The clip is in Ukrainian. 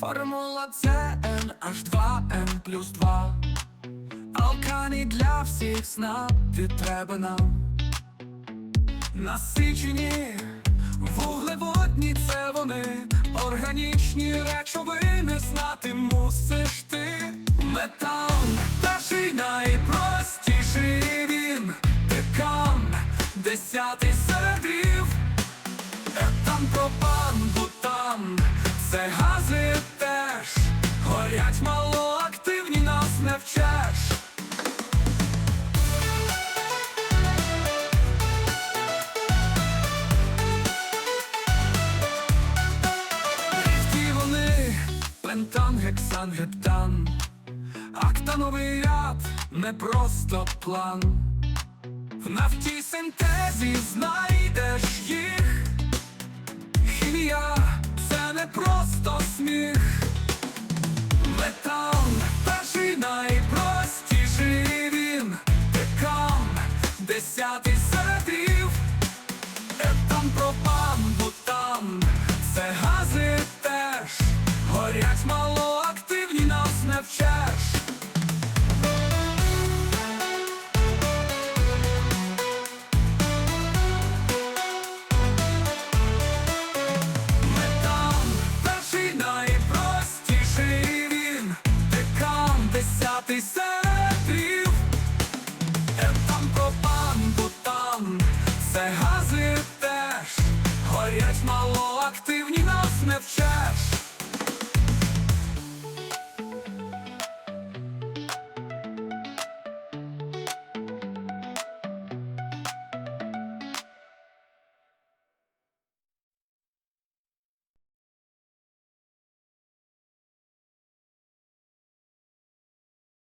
Формула CN H2N плюс 2 Алкані для всіх снаб треба нам. Насичені вуглеводні це вони. Органічні речовини знати мусиш ти. Метал перший найпростіший він. Декан, десятий середів Етан, пропан, Горять малоактивні, нас не вчеш. Рідкі пентан, гексан, гептан Актановий ряд не просто план. В нафті синтезі знайдеш П'ятдесят із середів, там пропан, бутан, це гази теж, горять малоактивні, нас не вчеш. Метан, перший найпростіший він, декан, десятий середів, там